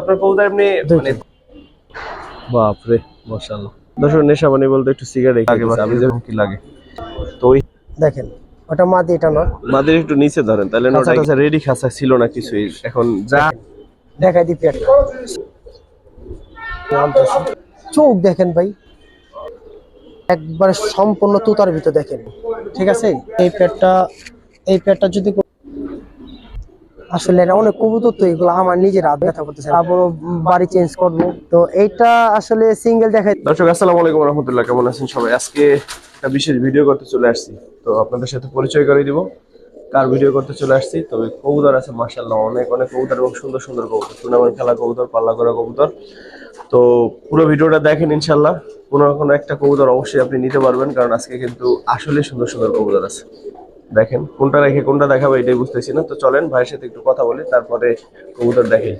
আপনার কবুতর এমনি মানে মাশাআল্লাহ। দর্শক নেশা বানি বলতে একটু সিগারেট লাগে আমি যেমন কি লাগে? তো ওই দেখেন ওটা মাদি এটা মাদের একটু নিচে ধরেন তাহলে আচ্ছা, নোটা রেডি খাসা ছিল না কিছুই। এখন যা দেখাই দি পেট চোখ দেখেন ভাই। একবার সম্পূর্ণ তুতার ভিতর দেখেন। ঠিক আছে? এই পেটটা এই পেটটা যদি আসলে এটা অনেক কবুতর তো, এগুলো আমার নিজের হাত ব্যথা করতেছে। তারপর বাড়ি চেঞ্জ করব। তো এইটা আসলে সিঙ্গেল দেখাই দর্শক, আসসালামু আলাইকুম রহমতুল্লাহ। কেমন আছেন সবাই? আজকে একটা বিশেষ ভিডিও করতে চলে আসছি। তো আপনাদের সাথে পরিচয় করে দিব। কার ভিডিও করতে চলে আসছি? তবে কবুতর আছে মার্শাল্লাহ অনেক অনেক কবুতর এবং সুন্দর সুন্দর কবুতর। টুর্নামেন্ট খেলা কবুতর, পাল্লা করা কবুতর। তো পুরো ভিডিওটা দেখেন ইনশাল্লাহ কোনো কোনো একটা কবুতর অবশ্যই আপনি নিতে পারবেন, কারণ আজকে কিন্তু আসলে সুন্দর সুন্দর কবুতর আছে। দেখেন কোনটা রেখে কোনটা দেখাবো এটাই বুঝতেছি না। তো চলেন ভাইয়ের সাথে একটু কথা বলি তারপরে কবুতর দেখে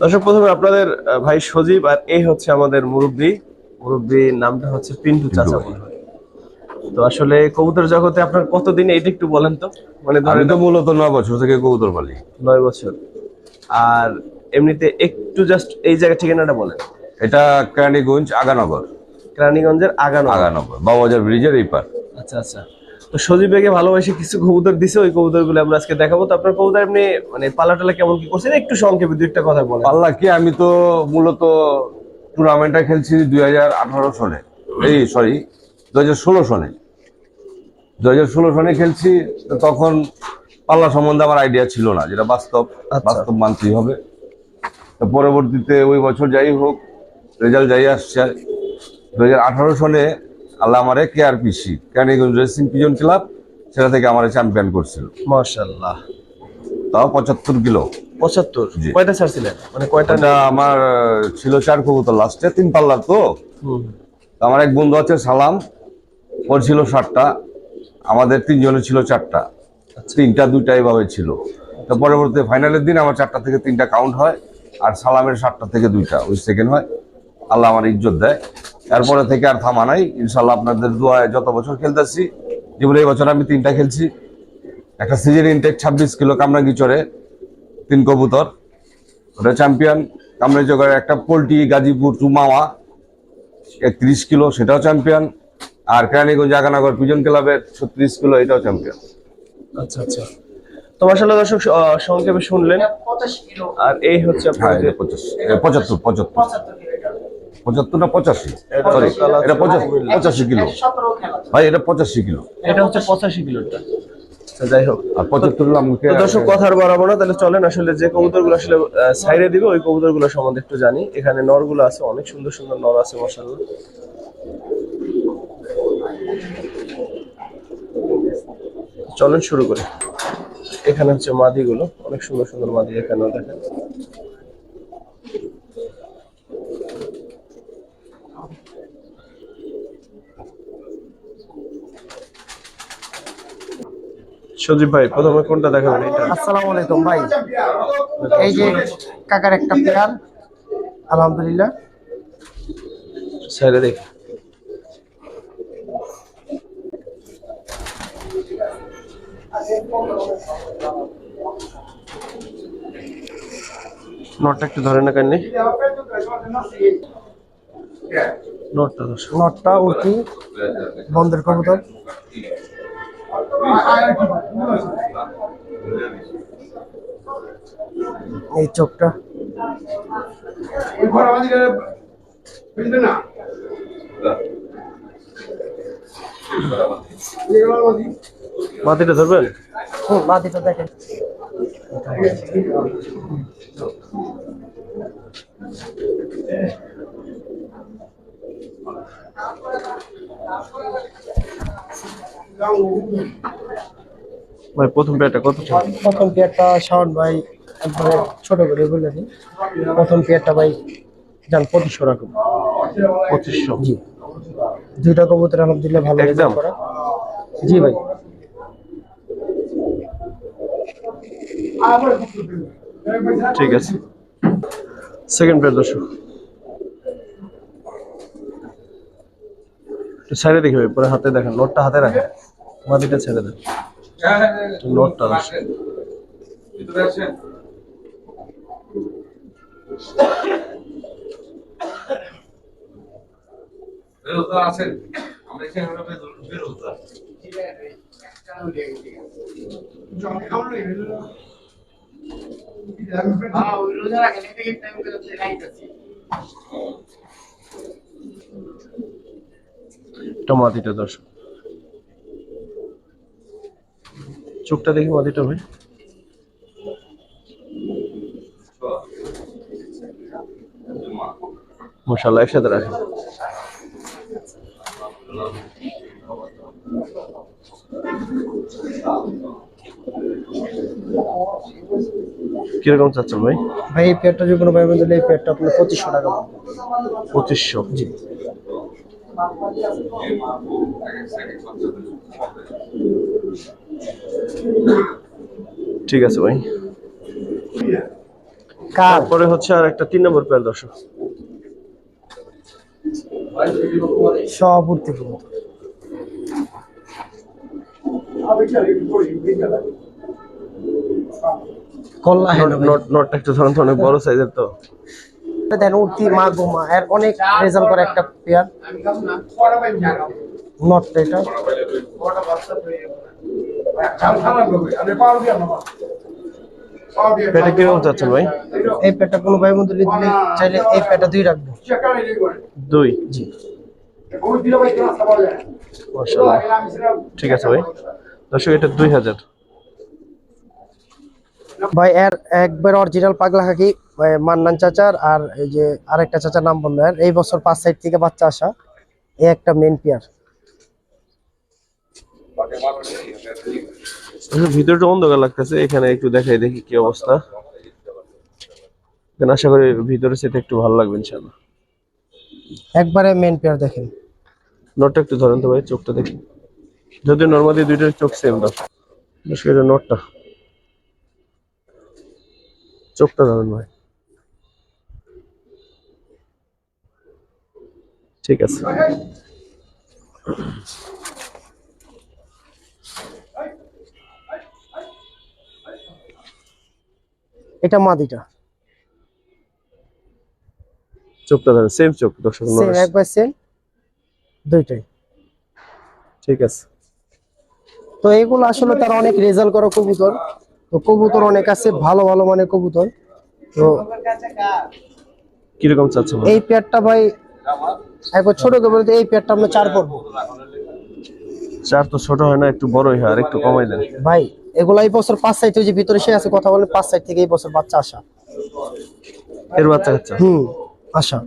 দর্শক প্রথমে আপনাদের ভাই সজীব আর এই হচ্ছে আমাদের মুরব্বী। মুরব্বী নামটা হচ্ছে পিন্টু চাচা মনে তো আসলে কবুতর জগতে আপনার কতদিন এইটা একটু বলেন তো। মানে ধরেন তো মূলত নয় বছর থেকে কবুতর পালি। নয় বছর। আর এমনিতে একটু জাস্ট এই জায়গা ঠিকানাটা বলেন। এটা কেরানীগঞ্জ আগানগর। রানীগঞ্জের আগানো আগানগর বাবাজার ব্রিজের এই পার। আচ্ছা আচ্ছা। তো সজীব বেগে ভালোবাসে কিছু কবুতর দিছে ওই কবুতরগুলো আমরা আজকে দেখাবো। তো আপনার কবুতর এমনি মানে পালা টালা কেমন কি করছেন? একটু সংক্ষেপে দু একটা কথা বলেন। পাল্লা কি? আমি তো মূলত টুর্নামেন্টটা খেলছি দুই হাজার আঠারো সনে। এই সরি দু হাজার ষোলো সনে। দু হাজার ষোলো সনে খেলছি তখন পাল্লা সম্বন্ধে আমার আইডিয়া ছিল না যেটা বাস্তব আচ্ছা। বাস্তব মানতেই হবে। তো পরবর্তীতে ওই বছর যাই হোক রেজাল্ট যাই আসছে দু হাজার আঠারো সনে আল্লাহ আমারে KRPC Keraniganj racing pigeon club সেটা থেকে আমার চ্যাম্পিয়ন করছিল। মাশাআল্লাহ। তাও পঁচাত্তর কিলো। পঁচাত্তর। কয়টা ছাড়ছিলেন? মানে কয়টা আমার ছিল চার কবুতর লাস্টে তিন পাল্লার তো। তো আমার এক বন্ধু আছে সালাম। ওর ছিল ষাটটা আমাদের তিনজনের ছিল চারটা। তিনটা দুইটা এভাবে ছিল। তো পরবর্তী ফাইনালের দিন আমার চারটা থেকে তিনটা কাউন্ট হয় আর সালামের সাতটা থেকে দুইটা ওই সেকেন্ড হয়। আল্লাহ আমার ইজ্জত দেয়। এরপরে থেকে আর থামা নাই। ইনশাল্লাহ আপনাদের দোয়ায় যত বছর খেলতেছি যেগুলো এই বছর আমি তিনটা খেলছি। একটা সিজন ইনটেক ছাব্বিশ কিলো কামরাঙ্গি চড়ে তিন কবুতর। ওটা চ্যাম্পিয়ন কামরাঙ্গি চড়ে একটা পোলট্রি গাজীপুর চুমাওয়া একত্রিশ কিলো সেটাও চ্যাম্পিয়ন আর কেরানীগঞ্জ আগানগর পিজন ক্লাবের ছত্রিশ কিলো এটাও চ্যাম্পিয়ন আচ্ছা আচ্ছা। তো দর্শক আহ, সংক্ষেপে শুনলেন। আর এই হচ্ছে হ্যাঁ আপনার পঁচাত্তর পঁচাত্তর। পঁচাত্তর না পঁচাশি সরি এটা পঁচাশি পঁচাশি কিলো। ভাই এটা পঁচাশি কিলো। এটা হচ্ছে পঁচাশি কিলোটা। আচ্ছা, যাই হোক। আর পঁচাত্তর হলো আমাকে তো দর্শক কথা বাড়াবো না। তাহলে চলেন আসলে যে কবুতরগুলো আসলে সাইডে দিবে ওই কবুতরগুলো সম্বন্ধে একটু জানি। এখানে নরগুলো আছে অনেক সুন্দর সুন্দর নর আছে মাশাআল্লাহ। চলেন শুরু করি। এখানে হচ্ছে মাদিগুলো। অনেক সুন্দর সুন্দর মাদি এখানেও দেখেন। সজীব ভাই প্রথমে কোনটা দেখাবেন? এটা আসসালামু আলাইকুম ভাই। এই যে কাকার একটা পেয়ার আলহামদুলিল্লাহ। সাইডে দেখি। নটটা একটু ধরে না কেন নটটা নটটা উঠি বন্ধের কবুতর। এই চোখটা। মাটিটা ধরবেন? মাদিটা দেখেন। ভাই প্রথম পেয়ারটা কত টাকা? প্রথম পেয়ারটা শাওন ভাই একবারে ছোট করে বলে দিই। প্রথম পেয়ারটা ভাই যান পঁচিশশো রাখুন পঁচিশশো? জি। দুইটা কবুতর আলহামদুলিল্লাহ ভালো একদম? জি ভাই। ঠিক আছে। সেকেন্ড পেয়ার দর্শক। সাইডে দেখি ভাই পরে হাতে দেখেন নোটটা হাতে রাখেন মাটিটা ছেড়ে দেন। দর্শক আছেন আমরা এখানে বেরোতা এটা মাটিটা দর্শক চোখটা দেখি মাটিটা ভাই। মশাল্লাহ একসাথে রাখেন। কীরকম চাচ্ছেন ভাই? ভাই এই পেয়ারটা যদি কোনো ভাই বন্ধু এই পেয়ারটা আপনার পঁচিশশো টাকা। পঁচিশশো। জি। ঠিক আছে ভাই। তারপরে হচ্ছে আর একটা তিন নম্বর পেয়ার দর্শক। কবুতর কল্লা নট নটটা একটু ধরেন অনেক বড় সাইজের তো। দেন উঠতি মা গোমা এর অনেক রেজাল্ট করে একটা পেয়ার। নটটা এটা পেটে কীরকম চাচ্ছেন ভাই? এই পেয়ারটা কোনো ভাই বন্ধু দিলে চাইলে এই পেয়ারটা দুই রাখব। দুই? জি। ঠিক আছে ভাই। দর্শক এটা দুই হাজার। ভাই এর একবার অরিজিনাল পাগলা খাকি ভাই মান্নান চাচার আর এই যে আরেকটা চাচার নাম বলল এর এই বছর পাঁচ সাইড থেকে বাচ্চা আসা এই একটা মেন পেয়ার আসলে ভিতরটা অন্ধকার লাগতেছে এখানে একটু দেখাই দেখি কি অবস্থা। আশা করি ভিতরে সেটা একটু ভালো লাগবে ইনশাআল্লাহ। একবারে মেন পেয়ার দেখেন। নোটটা একটু ধরেন তো ভাই চোখটা দেখি। যদি নর্মালি দুইটার চোখ সেম দাও নোটটা চোখটা ধরেন ভাই। ঠিক আছে। এটা মাদিটা। চোখটা ধরেন সেম চোখ দর্শক সেম। একবার সেম দুইটাই। ঠিক আছে। তো এগুলো আসলে তার অনেক রেজাল্ট করা কবুতর। তো কবুতর অনেক আছে ভালো ভালো মানে কবুতর। তো কীরকম চাচ্ছেন এই পেয়ারটা ভাই একবার ছোট করে বলতে এই পেয়ারটা আমরা চার পড়ব। চার তো ছোট হয় না একটু বড়ই হয় আর একটু কমাই দেন। ভাই এগুলো এই বছর পাঁচ সাইড যে ভিতরে সে আছে কথা বলে পাঁচ সাইড থেকে এই বছর বাচ্চা আসা। এর বাচ্চা কাচ্চা? হুম আশা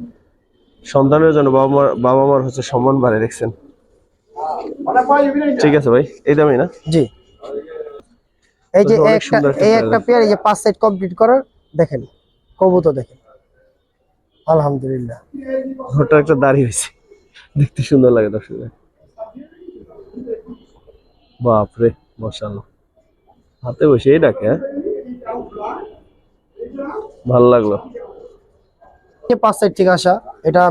সন্তানের জন্য বাবা মার বাবা মার হচ্ছে সম্মান বাড়ে দেখছেন? ঠিক আছে ভাই এই দামই না? জি। এই যে একটা এই। একটা পেয়ার এই যে পাঁচ সাইড কমপ্লিট করার দেখেন কবুতর দেখেন। আলহামদুলিল্লাহ। ওটা একটা দাড়ি হয়েছে। দেখতে সুন্দর লাগে দর্শক বাপরে মশাল্লাহ হাতে বসে এই ডাকে হ্যাঁ? ভালো লাগল। এই পাঁচ সাইড থেকে আসা এটা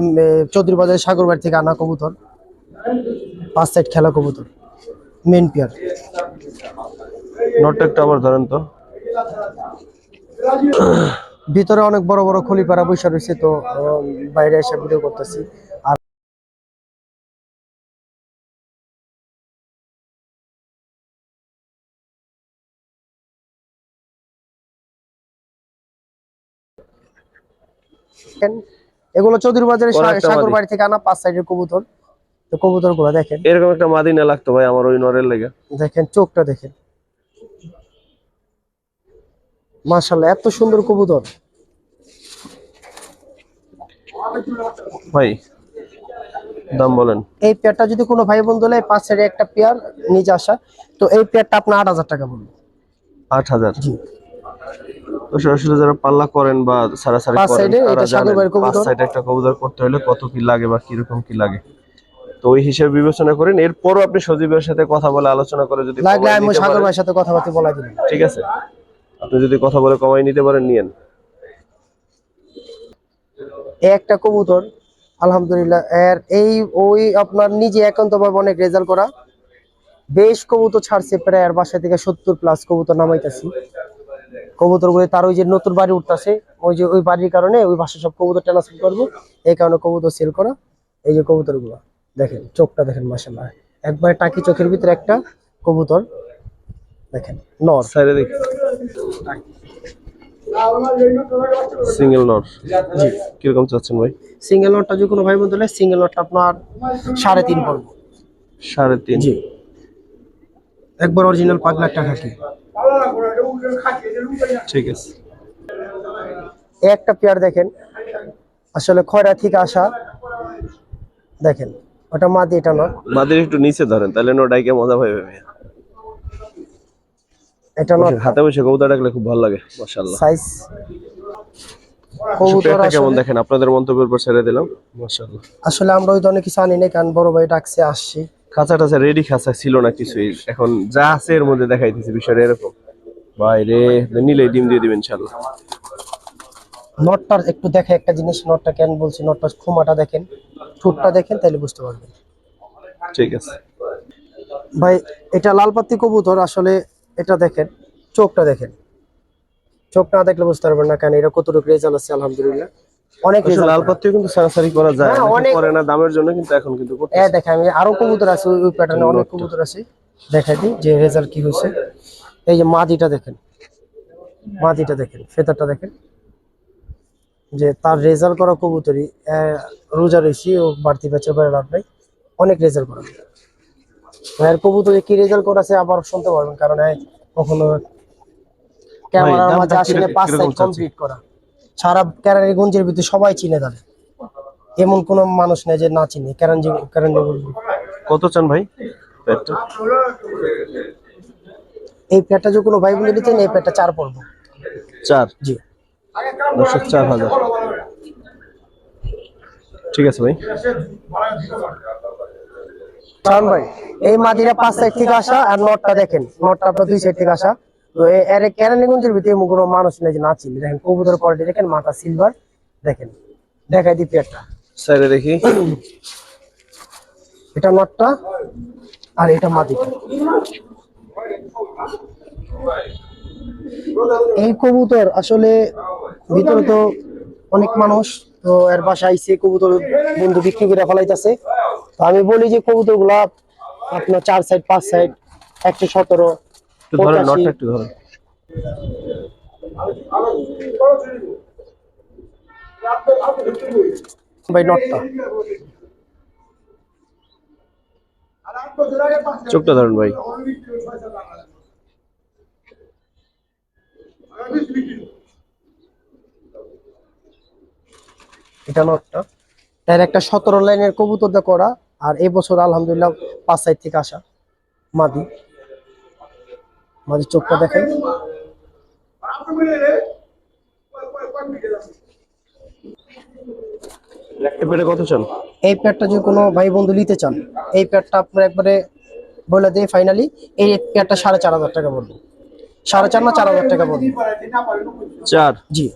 চৌধুরী বাজার সাগর বাড়ি থেকে আনা কবুতর। পাঁচ সাইড খেলা কবুতর। মেন পেয়ার নোটটা আবার ধরেন তো। ভিতরে অনেক বড় বড় খলিপাড়া বৈশা রয়েছে তো বাইরে এসে ভিডিও করতেছি। আর এগুলো চৌধুরী একটা সাগর বাড়ি। বাড়ি থেকে আনা পাঁচ সাইডের কবুতর। তো কবুতরগুলো দেখেন। এরকম একটা মাদিনা লাগতো ভাই আমার ওই নরের লেগে। দেখেন চোখটা দেখেন। মাশাল্লাহ এত সুন্দর কবুতর। ভাই দাম বলেন। এই পেয়ারটা যদি কোনো ভাই বন্ধু নেয় পাঁচ সাইডে একটা পেয়ার নিজে আসা তো এই পেয়ারটা আপনার আট হাজার টাকা পড়বে আট হাজার? সরাসরি যারা পাল্লা করেন বা সারাসারি করেন পাঁচ সাইডে একটা কবুতর করতে হলে কত কি লাগে বা কীরকম কি লাগে। তো ওই হিসেবে বিবেচনা করেন এরপরও আপনি সজীবের সাথে কথা বলে আলোচনা করে যদি লাগলে আমি সাগর ভাইয়ের সাথে কথাবার্তা ঠিক আছে। আপনি যদি কথা বলে কমাই নিতে পারেন নিয়েন। একটা কবুতর আলহামদুলিল্লাহ এর এই ওই আপনার নিজে একান্তভাবে অনেক রেজাল্ট করা। বেশ কবুতর ছাড়ছে প্রায় আর বাসা থেকে সত্তর প্লাস কবুতর নামাইতেছি। কবুতরগুলো তার ওই যে নতুন বাড়ি উঠতেছে ওই যে ওই বাড়ির কারণে ওই বাসা সব কবুতর ট্রান্সফার করব। এই কারণে কবুতর সেল করা এই যে কবুতরগুলো দেখেন চোখটা দেখেন মাসাল্লাহ একবার টাকি চোখের ভিতরে একটা কবুতর। দেখেন নর। সাইডে দেখি। সিঙ্গেল নর জি। কীরকম চাচ্ছেন ভাই? সিঙ্গেল নটটা যে কোনো ভাই বন্ধু সিঙ্গেল নটটা আপনার সাড়ে তিন পড়ব। সাড়ে তিন। জি। একবার অরিজিনাল পাঁচ লাখ টাকা কি ঠিক আছে। এই একটা পেয়ার দেখেন। আসলে খয়রা থেকে আসা। দেখেন ওটা মাদি এটা নয় মাদের একটু নিচে ধরেন তাহলে নো ডাইকে মজা পাবে এটা হাতে বসে কবুতর ডাকলে খুব ভালো লাগে মাশাআল্লাহ। সাইজ কবুতর কেমন দেখেন? আপনাদের মন্তব্যের উপর ছেড়ে দিলাম। মাশাআল্লাহ। আসলে আমরা ওই ধরনের কিছু আনি নাই কারণ বড় ভাই ডাকছে আসছি। খাঁচা টাচা রেডি খাঁচা ছিল না কিছুই। এখন যা আছে এর মধ্যে দেখাইতেছি বিষয়টা এরকম। বাইরে নিলে ডিম দিয়ে দিবেন ইনশাআল্লাহ। নটটার একটু দেখে একটা জিনিস নটটা কেন বলছি নটটার খুমাটা দেখেন। ঠোঁটটা দেখেন তাহলে বুঝতে পারবেন। ঠিক আছে। ভাই এটা লাল পাত্তি কবুতর আসলে এটা দেখেন চোখটা দেখেন। চোখ না দেখলে বুঝতে পারবেন না কেন এটা কতটুকু রেজাল্ট আছে আলহামদুলিল্লাহ। অনেক রেজাল্ট লাল পাত্তিও কিন্তু সারাসারি করা যায় হ্যাঁ, অনেকে অনেক- করে না দামের জন্য কিন্তু এখন কিন্তু করতে দেখেন আমি আরও কবুতর আছে ওই প্যাটার্নে অনেক কবুতর আছে। দেখাই দিই যে রেজাল্ট কি হয়েছে। এই যে মাদিটা দেখেন মাদিটা দেখেন দেখেন। যে তার রেজাল্ট করা কবুতরই রোজা রয়েছি ও বাড়তি বেচে করে লাভ নাই। অনেক রেজাল্ট করা। এর কবুতরে কি রেজাল্ট করেছে আবার শুনতে পারবেন কারণ কখনো ক্যামেরার মাঝে আসলে পাঁচ সাইড কমপ্লিট করা। সারা ক্যারানিগঞ্জের ভিতরে সবাই চিনে তাদের। এমন কোনো মানুষ নেই যে না চিনে ক্যারানজি ক্যারানজি কত চান ভাই? এই প্যাটটা যে কোনো ভাই বোন নিতেন এই প্যাটটা চার পড়ব চার? জি। দর্শক চার হাজার। ঠিক আছে ভাই। ভাই এই মাদিরা পাঁচ সাইড থেকে আসা আর নটটা দেখেন নটটা আপনার দুই সাইড থেকে আসা। তো এর কেরানীগঞ্জের ভিতরে কোনো মানুষ নেই যে দেখেন কবুতর কোয়ালিটি দেখেন মাথা সিলভার দেখেন। দেখাই দিই সাইডে দেখি। এটা নটটা আর এটা মাদিটা এই কবুতর আসলে ভিতরে তো অনেক মানুষ তো এর বাসায় আইসে কবুতর বন্ধু বিক্রি করে ফেলাইতেছে। তো আমি বলি যে কবুতরগুলা আপনার চার সাইড পাঁচ সাইড একশো সতেরো ভাই নটটা। চোখটা ধরেন ভাই। এটা নটটা। এর একটা সতেরো লাইনের কবুতর দিয়ে করা আর এই বছর আলহামদুলিল্লাহ পাঁচ সাইড থেকে আসা মাদি। মাদি চোখটা দেখেন। কত চান? এই প্যাডটা যদি কোনো ভাই বন্ধু নিতে চান এই প্যাডটা আপনার একবারে বলে দিই ফাইনালি এই প্যাডটা সাড়ে চার হাজার টাকা বলব সাড়ে চার না চার হাজার টাকা বলব চার? জি।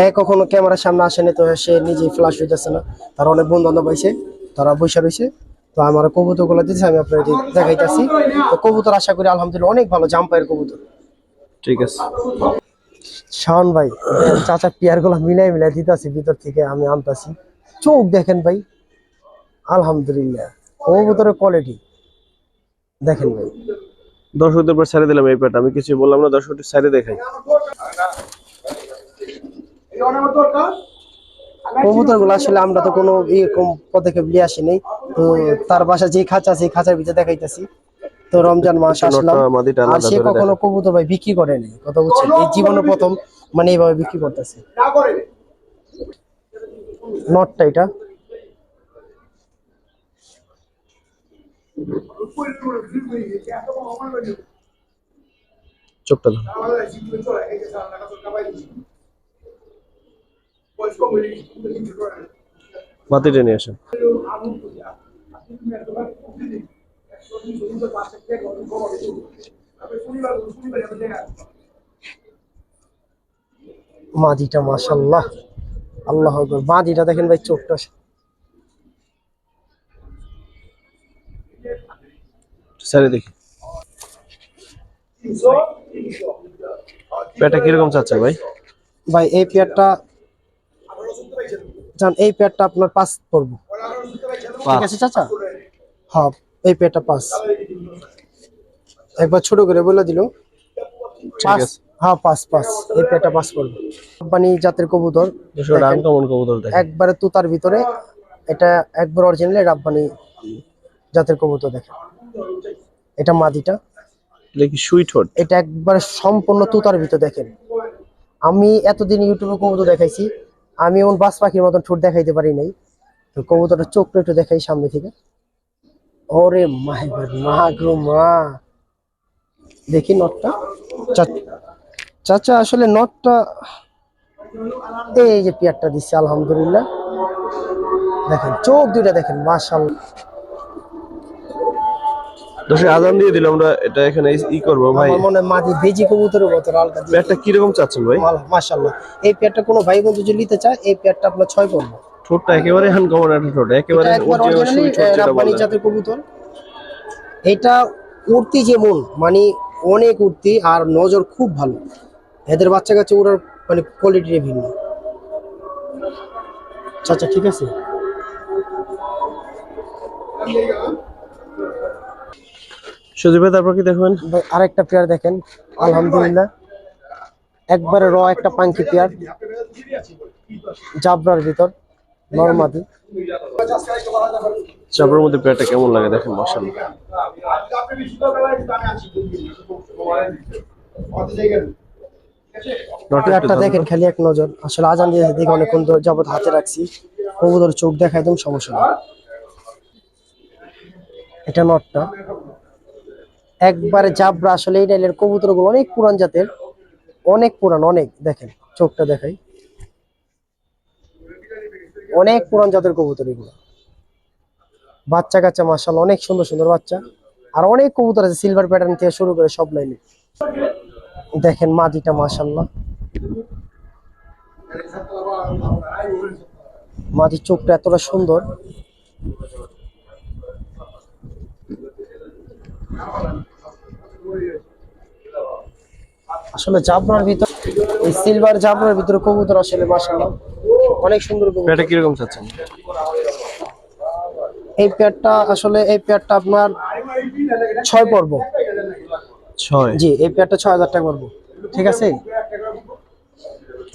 এ কখনো ক্যামেরার সামনে আসেনি তো সে নিজেই ফ্লাশ হইতেছে না। তার অনেক বন্ধু বান্ধব পাইছে তারা বসে রয়েছে তো আমার কবুতরগুলো দিতেছে আমি আপনার দেখাইতেছি। তো কবুতর আশা করি আলহামদুলিল্লাহ অনেক ভালো জাম্পায়ের কবুতর। ঠিক আছে। শাওন ভাই চাচা পিয়ারগুলা মিলাই মিলাই দিতেছি ভিতর থেকে আমি আনতাছি। চোখ দেখেন ভাই আলহামদুলিল্লাহ কবুতরের কোয়ালিটি দেখেন ভাই। দর্শকদের উপর ছেড়ে দিলাম এই পেট আমি কিছু বললাম না দর্শকদের সাইডে দেখাই। কবুতরগুলো আসলে আমরা তো কোনো এরকম পদক্ষেপ নিয়ে আসিনি। তো তার বাসা যে খাঁচা সেই খাঁচার ভিতরে দেখাইতেছি। তো রমজান মাস আসলাম আর সে কখনো কবুতর ভাই বিক্রি করেনি কথা বুঝছেন এই জীবনে প্রথম মানে এইভাবে বিক্রি করতেছে। নটটা এটা। চোখটা মাটিটা নিয়ে আসেন। মাদিটা মাশাল্লাহ আল্লাহ মাদিটা দেখেন ভাই চোখটা সাইডে দেখি। পেয়ারটা কীরকম চাচ্ছে ভাই? ভাই এই পেয়ারটা জান এই পেয়ারটা আপনার পাঁচ পড়ব। ঠিক আছে চাচা? হ্যাঁ এই পেয়ারটা পাঁচ। একবার ছোট করে বলে দিল। পাঁচ আছে। হ্যাঁ পাঁচ পাঁচ। এই পেয়ারটা পাঁচ পড়ব। কোম্পানি জাতের কবুতর। দুশো রান কমন কবুতর দেখেন। একবারে তুতার ভিতরে। এটা একবার অরিজিনালি রাব্বানি জাতের কবুতর দেখেন। এটা মাদিটা। এটা সুইট হোট? এটা একবারে সম্পূর্ণ তুতার ভিতর দেখেন। আমি এতদিন ইউটিউবে কবুতর দেখাইছি। আমি এমন বাস পাখির মতন ঠোঁট দেখাইতে পারি নাই। তো কবুতরটা চোখটা একটু দেখাই সামনে থেকে। ওরে মাহে মা গো মা। দেখি নটটা। চাচা, আসলে নটটা এই যে পিয়ারটা দিচ্ছে, আলহামদুলিল্লাহ। দেখেন, চোখ দুইটা দেখেন মাশাল দশে আজান দিয়ে দিলাম আমরা এটা এখানে ই করব ভাই। আমার মনে মাদি বেজি কবুতরের মতো আলগা দিয়ে পেয়ারটা কীরকম চাচ্ছেন ভাই? মাশাল্লাহ এই পেয়ারটা কোনো ভাই বন্ধু যদি নিতে চায় এই পেয়ারটা আপনার ছয় পড়বে ঠোঁটটা একেবারে আনকমন একটা ঠোঁট একেবারে রাব্বানি জাতের কবুতর। এটা উড়তি যেমন মানে অনেক উড়তি আর নজর খুব ভালো। এদের বাচ্চা কাছে ওড়ার মানে কোয়ালিটি ভিন্ন। আচ্ছা ঠিক আছে? ভাই তারপর কি দেখবেন? আরেকটা পেয়ার দেখেন আলহামদুলিল্লাহ। একবারে র একটা পাঙ্কি পেয়ার জাবরার ভিতর নর্মাদি। চাপের মধ্যে পেয়ারটা কেমন লাগে দেখেন পেয়ারটা দেখেন খালি এক নজর। আসলে আজান দিয়ে দেখে অনেকক্ষণ ধরে যাবত হাতে রাখছি। কবুতর চোখ দেখা একদম সমস্যা এটা নটটা একবারে জাবরা আসলে এই ডাইলের কবুতরগুলো অনেক পুরান জাতের। অনেক পুরান, অনেক, দেখেন, চোখটা দেখাই। অনেক পুরান জাতের কবুতর এগুলো। বাচ্চা কাচ্চা মার্শাল অনেক সুন্দর সুন্দর বাচ্চা। আর অনেক কবুতর আছে সিলভার প্যাটার্ন থেকে শুরু করে সব লাইনে দেখেন মাদিটা মাশাল্লাহ মাটির চোখটা এতটা সুন্দর। আসলে জাবরার ভিতর এই সিলভার জাবরার ভিতরে কবুতর আসলে মাশাল্লাহ অনেক সুন্দর কবুতর। পেয়ারটা কীরকম চাচ্ছেন? এই পেয়ারটা আসলে এই পেয়ারটা আপনার ছয় পর্ব। ছয়? জি এই পেয়ারটা ছয় হাজার টাকা পড়ব ঠিক আছে?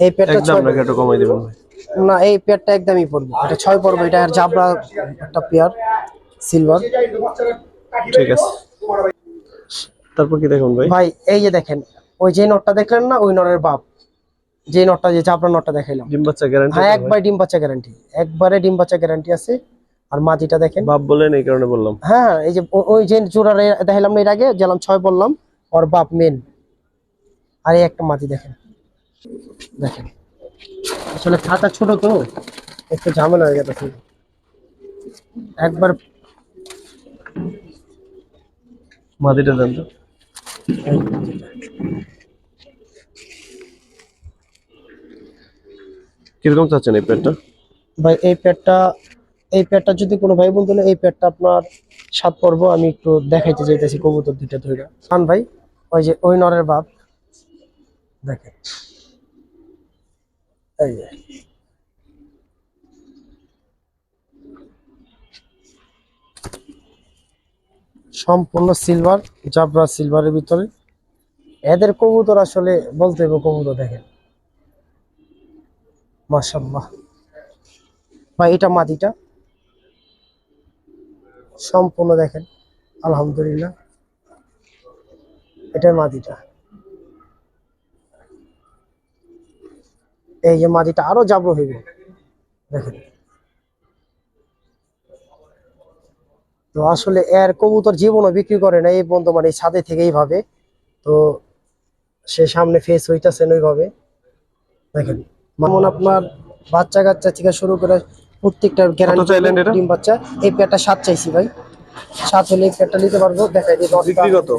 এই পেয়ারটা একদম ছয় নাকি একটু কমাই দিবেন না এই পেয়ারটা একদমই পড়বে এটা ছয় পড়বে এটা আর জাবরা একটা পেয়ার সিলভার ঠিক আছে। তারপর কি দেখুন ভাই? ভাই এই যে দেখেন ওই যে নটটা দেখলেন না ওই নরের বাপ। যে নটটা যে জাবরা নটটা দেখাইলাম। ডিম বাচ্চা গ্যারান্টি হ্যাঁ একবার ডিম বাচ্চা গ্যারান্টি একবারে ডিম বাচ্চা গ্যারান্টি আছে। আর মাটিটা দেখেন। বাপ বলেন এই কারণে বললাম। হ্যাঁ এই যে ওই যে জোড়া দেখাইলাম না এর আগে যেলাম ছয় বললাম ওর বাপ মেন আর এই একটা মাটি দেখেন। দেখেন। আসলে খাতা ছোট তো একটু ঝামেলা হয়ে গেছে। একবার মাদিটা দেন তো। কীরকম চাচ্ছেন এই পেয়ারটা ভাই, এই পেটটা এই পেটটা যদি কোনো ভাই হলে এই পেটটা আপনার সাত পর্ব, আমি একটু দেখাইতে চাইতেছি কবুতর দুইটা ধরে খান ভাই, ওই যে ওই নরের বাপ, দেখেন। এই যে সম্পূর্ণ সিলভার জাবরা সিলভারের ভিতরে। এদের কবুতর আসলে বলতে হবে কবুতর দেখেন। মাশাল্লাহ বা এটা মাটিটা। সম্পূর্ণ দেখেন, আলহামদুলিল্লাহ। এটার মাটিটা। এই যে মাটিটা আরও জাবর হইব। দেখেন। তো আসলে এর কবুতর জীবনও বিক্রি করে না এই বন্ধু মানে ছাদে থেকে এইভাবে। তো সে সামনে ফেস হইতাছেন ওইভাবে। দেখেন যেমন আপনার বাচ্চা কাচ্চা থেকে শুরু করে প্রত্যেকটা গ্যারান্টি? ডিম বাচ্চা এই পেয়ারটা সাত চাইছি ভাই। সাত হলে এই পেয়ারটা নিতে পারব দেখাই দিই। বিক্রি কত?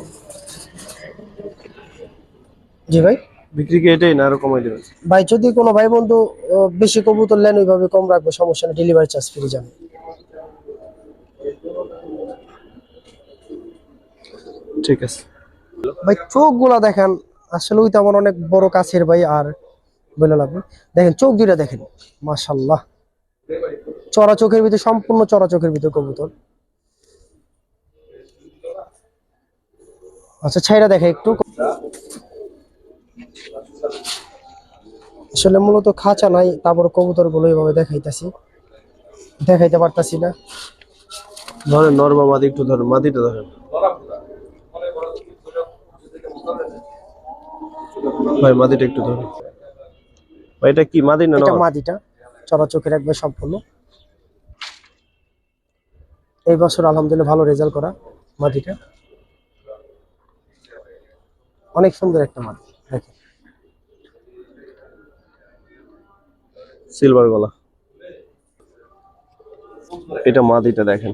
জি ভাই। বিক্রি কি এটাই না আরও কমাই দিবেন? ভাই যদি কোনো ভাই বন্ধু বেশি কবুতর নেন ওইভাবে কম রাখব সমস্যা নেই ডেলিভারি চার্জ ফ্রি যাবে। ঠিক আছে। ভাই চোখগুলা দেখেন আসলে ওই তো আমার অনেক বড় কাছের ভাই আর বলে লাগবে দেখেন চোখ দুইটা দেখেন মাশাল্লাহ চড়া চোখের ভিতরে সম্পূর্ণ চড়া চোখের ভিতরে কবুতর। আচ্ছা ছাইরা দেখে একটু। আসলে মূলত খাঁচা নাই তারপর কবুতরগুলো এইভাবে দেখাইতেছি। দেখাইতে পারতাছি না। ধরেন নর্মা মাদি একটু ধরেন মাদিটা ধরেন। ভাই মাদিটা একটু ধরেন ভাই এটা কি? মাদি না এটা? মাদিটা চড়া চোখের একবার সম্পূর্ণ। এই বছর আলহামদুলিল্লাহ ভালো রেজাল্ট করা মাদিটা। অনেক সুন্দর একটা মাদি দেখেন। সিলভার গলা। এটা মাদিটা দেখেন।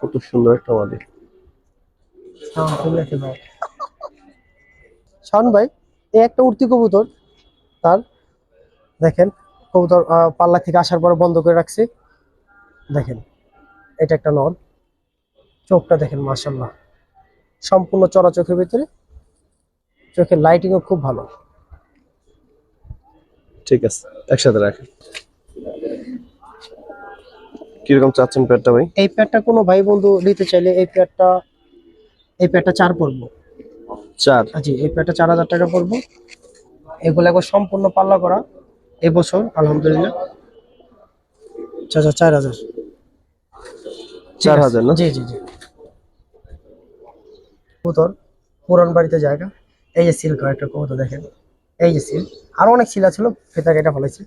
কত সুন্দর একটা মাদি। শাওন ভাই এই একটা উঠতি কবুতর তার দেখেন কবুতর পাল্লা থেকে আসার পর বন্ধ করে রাখছে। দেখেন এটা একটা নর চোখটা দেখেন মাশাল্লাহ সম্পূর্ণ চড়া চোখের ভিতরে। চোখের লাইটিংও খুব ভালো। ঠিক আছে একসাথে রাখেন। কীরকম চাচ্ছেন পেটটা ভাই? এই প্যাডটা কোনো ভাই বন্ধু নিতে চাইলে এই প্যাডটা এই প্যাডটা চার পড়ব চার। জি এই প্যাডটা চার হাজার টাকা পড়ব। এগুলো একবার সম্পূর্ণ পাল্লা করা। এবছর আলহামদুলিল্লাহ। চাচা চার হাজার। চার হাজার না? জি জি জি। কবুতর পুরান বাড়িতে জায়গা। এই যে সিল করা একটা কবুতর দেখেন। এই যে সিল আরও অনেক শিলা ছিল ফেতা কেটে ফেলেছে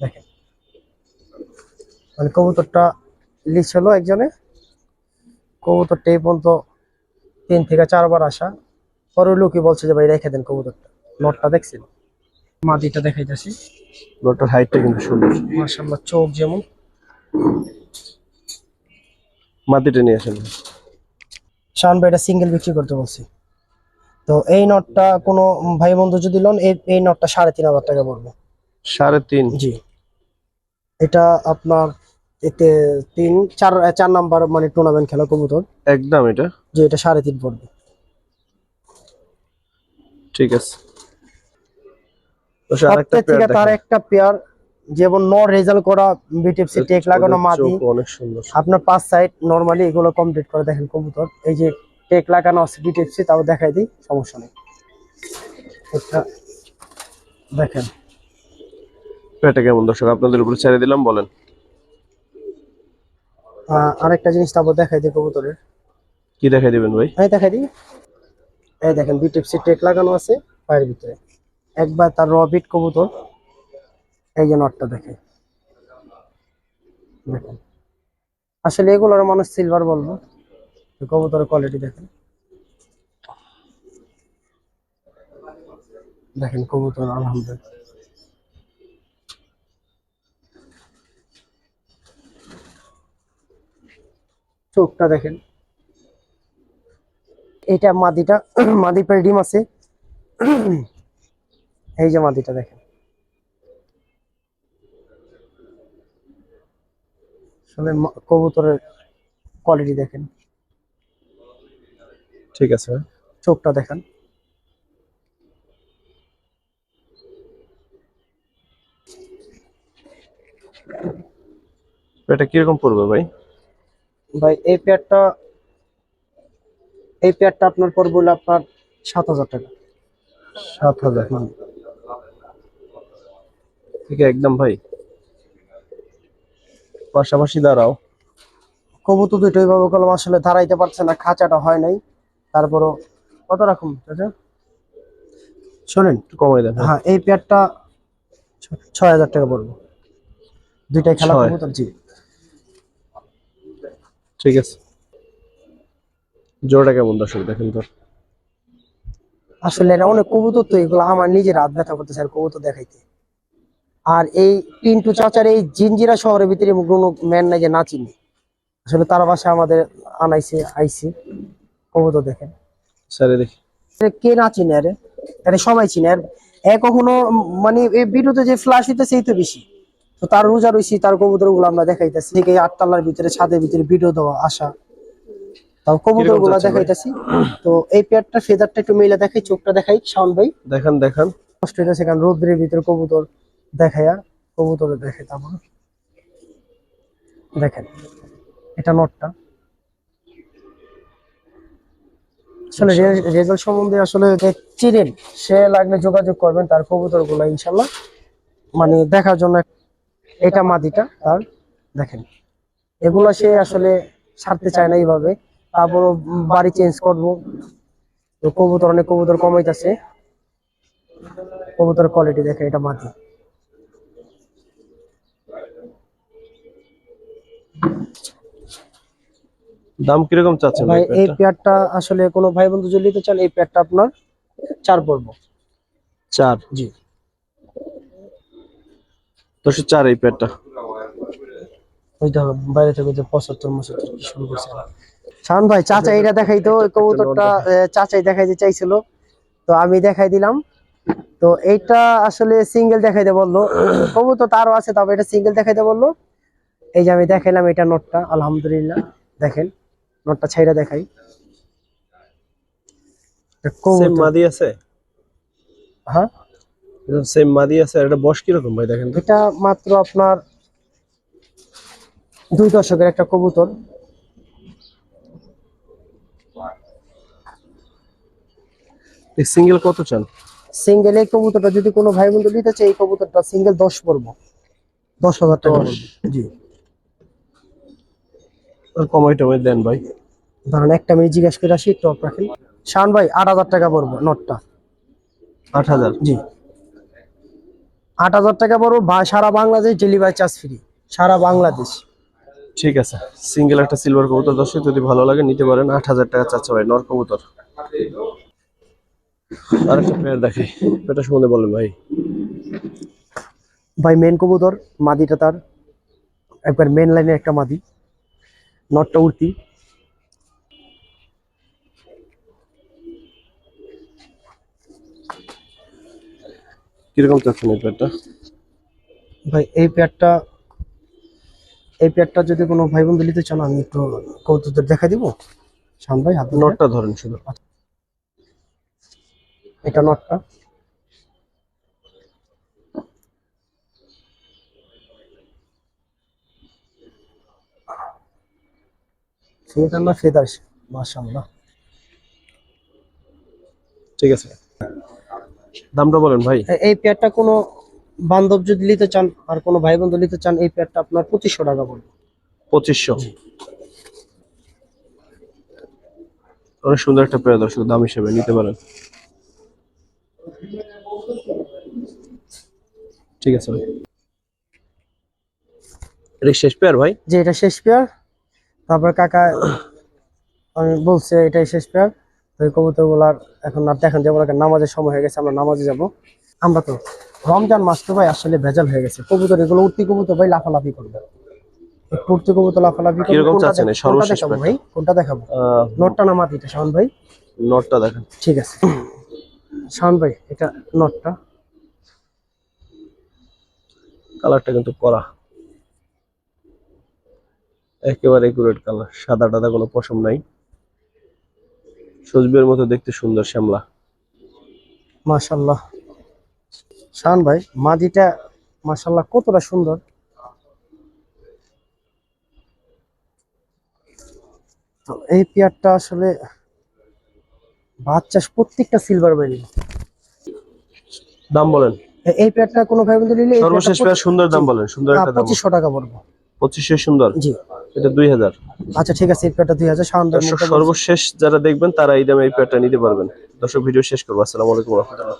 দেখেন। মানে কবুতরটা লিস হলো একজনে। কবুতরটা এই পর্যন্ত তিন থেকে চারবার আসা। পরে লোকে বলছে যে ভাই রেখে দেন কবুতরটা। নটটা দেখছেন? মাদিটা দেখাইতেছি। লোটার হাইটটা কিন্তু সুন্দর। মার্শাল্লাহ চোখ যেমন। মাদিটা নিয়ে আসেন। শান ভাই এটা সিঙ্গেল বিক্রি করতে বলছি। তো এই নটটা কোনো ভাই বন্ধু যদি লোন এই এই নটটা সাড়ে তিন হাজার টাকা পড়বে। সাড়ে তিন? জি। এটা আপনার এতে তিন চার চার নাম্বার মানে টুর্নামেন্ট খেলা কবুতর। একদম এটা? যে এটা সাড়ে তিন পড়বে। ঠিক আছে। তার একটা পেয়ার যেমন নর রেজাল্ট করা বিটিএফসি টেক লাগানো মাদি। অনেক সুন্দর। আপনার পাঁচ সাইড নরমালি এগুলো কমপ্লিট করে দেখেন কবুতর। এই যে টেক লাগানো আছে বিটিএফসি তাও দেখাই দিই সমস্যা নেই। দেখেন। কেমন দর্শক? আপনাদের উপরে ছেড়ে দিলাম বলেন। আহ, আরেকটা জিনিস তারপর দেখাই দিই কবুতরের। কি দেখাই দিবেন ভাই? এই দেখাই দিই। এই দেখেন বিটিএফসি টেক লাগানো আছে পায়ের ভিতরে। একবার তার রবিট কবুতর, এই যে নটটা দেখে দেখেন। আসলে এগুলোর মানুষ সিলভার বলব কবুতরের কোয়ালিটি দেখেন। দেখেন কবুতর, আলহামদুলিল্লাহ। চোখটা দেখেন। এটা মাদিটা মাদি পেয়ে ডিম আছে। এই যে মাদিটা দেখেন। আসলে কবুতরের কোয়ালিটি দেখেন। ঠিক আছে। চোখটা দেখেন। পেয়ারটা কীরকম পড়বে ভাই? ভাই এই পেয়ারটা এই পেয়ারটা আপনার পর বলে আপনার সাত হাজার টাকা। সাত হাজার। ঠিক একদম ভাই। পাশাপাশি দাঁড়াও। কবুতর দুটো ওইভাবে করলাম আসলে দাঁড়াইতে পারছে না খাঁচাটা হয় নাই। তারপরও কত রকম চাচা? শোনেন। কমাই দেন হ্যাঁ। হ্যাঁ এই পেয়ারটা ছয় হাজার টাকা পড়বে। দুইটাই খেলা। কবুতর জি। ঠিক আছে। জোড়াটা কেমন দর্শক? দেখেন তো। আসলে এরা অনেক কবুতর তো এগুলো আমার নিজের হাত ব্যথা করতেছে আর কবুতর দেখাইতে। আর এই পিন্টু চাচার এই জিঞ্জিরা শহরের ভিতরে কোনো ম্যান নাই যে না চিনি। আসলে তার বাসায় আমাদের আনাইছে আইছে। কবুতর দেখেন। স্যারে দেখি কে না চিনে আরে? আরে সবাই চিনে। আর এ কখনো মানে এই ভিডিওতে যে ফ্লাশ হইতেছে এই তো বেশি। তো তার রোজা রয়েছি তার কবুতরগুলো আমরা দেখাইতেছি। আটতলার ভিতরে ছাদের ভিতরে ভিডিও দেওয়া আসা। তাও কবুতরগুলা দেখাইতেছি। তো এই পেয়ারটা ফেদারটা একটু মেলা দেখাই চোখটা দেখাই শাওন ভাই। দেখান দেখান। কষ্ট হইতেছে কারণ রোদ্রের ভিতরে কবুতর দেখাইয়া কবুতরে দেখে তারপর। দেখেন এটা নটটা। আসলে রেজাল্ট সম্বন্ধে আসলে যে চিনেন সে লাগলে যোগাযোগ করবেন তার কবুতরগুলা ইনশাল্লাহ। মানে দেখার জন্য এটা মাদিটা তার দেখেন। এগুলা সে আসলে ছাড়তে চায় না এইভাবে। তারপর বাড়ি চেঞ্জ করব। তো কবুতর অনেক কবুতর কমাইতেছে। কবুতরের কোয়ালিটি দেখে এটা মাটি। দাম কীরকম চাচ্ছেন ভাই এই পেয়ারটা? আসলে কোনো ভাই বন্ধু যদি নিতে চান এই পেয়ারটা আপনার চার পড়ব। চার? জি। দশে চার এই পেয়ারটা। ওই দেখো বাইরে থেকে যে পঁচাত্তর মশাত্তর কি শুরু করছে। শাহান ভাই চাচা এটা দেখাই তো কবুতরটা চাচাই দেখাইতে চাইছিল। তো আমি দেখাই দিলাম। তো এইটা আসলে সিঙ্গেল দেখাইতে বলল। কবুতর তো আরও আছে তবে এটা সিঙ্গেল দেখাইতে বলল। এই যে আমি দেখাইলাম এটা নোটটা আলহামদুলিল্লাহ। দেখেন নোটটা ছাইরা দেখাই। মাদি আছে? হ্যাঁ? সেম মাদি আছে এটা বয়স কীরকম ভাই দেখেন এটা মাত্র আপনার দুই দশকের একটা কবুতর। সিঙ্গেল কত চান? সিঙ্গেল এই কবুতরটা যদি কোনো ভাই বন্ধু নিতে চাই এই কবুতরটা সিঙ্গেল দশ পড়ব দশ হাজার টাকা পড়বে। জি। কমাই টমাই দেন ভাই। ধরেন একটা মিনিট জিজ্ঞেস করে আসি টপ রাখেন। শান ভাই আট হাজার টাকা পড়ব নটটা। আট হাজার? জি। আট হাজার টাকা পড়ব সারা বাংলাদেশ ডেলিভারি চার্জ ফ্রি সারা বাংলাদেশ। ঠিক আছে। সিঙ্গেল একটা সিলভার কবুতর দর্শক যদি ভালো লাগে নিতে পারেন। আট হাজার টাকা চাচ্ছে ভাই নর কবুতর। আর একটা পেয়ার দেখি। এটা সম্বন্ধে বলেন ভাই। ভাই মেন কবুতর মাদিটা তার। একবার মেন লাইনের একটা মাদি। নটটা উঠতি কীরকম চাচ্ছেন এই পেয়ারটা? ভাই এই পেয়ারটা এই পেয়ারটা যদি কোনো ভাই বন্ধু নিতে চান আমি একটু কৌতুকদের দেখা দিব। ভাই হাত নটটা ধরেন শুধু। এটা নটটা। ফেদার না ফেদার মাশাআল্লাহ। ঠিক আছে। দামটা বলেন ভাই। এই পেয়ারটা কোনো বান্ধব যদি নিতে চান আর কোনো ভাই বন্ধু নিতে চান এই পেয়ারটা আপনার পঁচিশশো টাকা পড়বে পঁচিশশো। অনেক সুন্দর একটা পেয়ার দর্শক দাম হিসেবে নিতে পারেন। ঠিক আছে ভাই। এটা শেষ পেয়ার ভাই? যে এটা শেষ পেয়ার। তারপর কাকা বলছে এটাই শেষ পেয়ার। তো এই কবুতরগুলার এখন আর দেখান যাব নামাজের সময় হয়ে গেছে আমরা নামাজে যাব। আমরা তো রমজান মাস তো ভাই আসলে ভেজাল হয়ে গেছে। কবুতর এগুলো উঠতি কবুতর ভাই লাফালাফি করবে। একটু উঠতি কবুতর লাফালাফি করবে। কোনটা দেখাবো ভাই? কোনটা দেখাবো? আহ, নটটা না মাটিটা শাওন ভাই। নটটা দেখেন। ঠিক আছে। শাওন ভাই এটা নটটা কালারটা কিন্তু করা একেবারে একুরেট কালার সাদা টাদা কোনো পশম নাই। সজবের মতো দেখতে সুন্দর শ্যামলা। মাশাল্লাহ শান ভাই মাদিটা মাশাল্লাহ কতটা সুন্দর। এই পেয়ারটা আসলে বাচ্চা প্রত্যেকটা সিলভার বেরি দাম বলেন। এই পেয়ারটা কোনো ভাই বন্ধু নিলে সর্বশেষ পেয়ার সুন্দর দাম বলেন সুন্দর একটা দাম পঁচিশশো টাকা পড়বে। 2500 সুন্দর। জি। এটা দুই হাজার। আচ্ছা ঠিক আছে এই দুই হাজার শাওন সর্বশেষ যারা দেখবেন তারা এই দামে এই পেয়ারটা নিতে পারবেন। দর্শক ভিডিও শেষ করব। আসসালামু আলাইকুম রহমতুল্লাহ।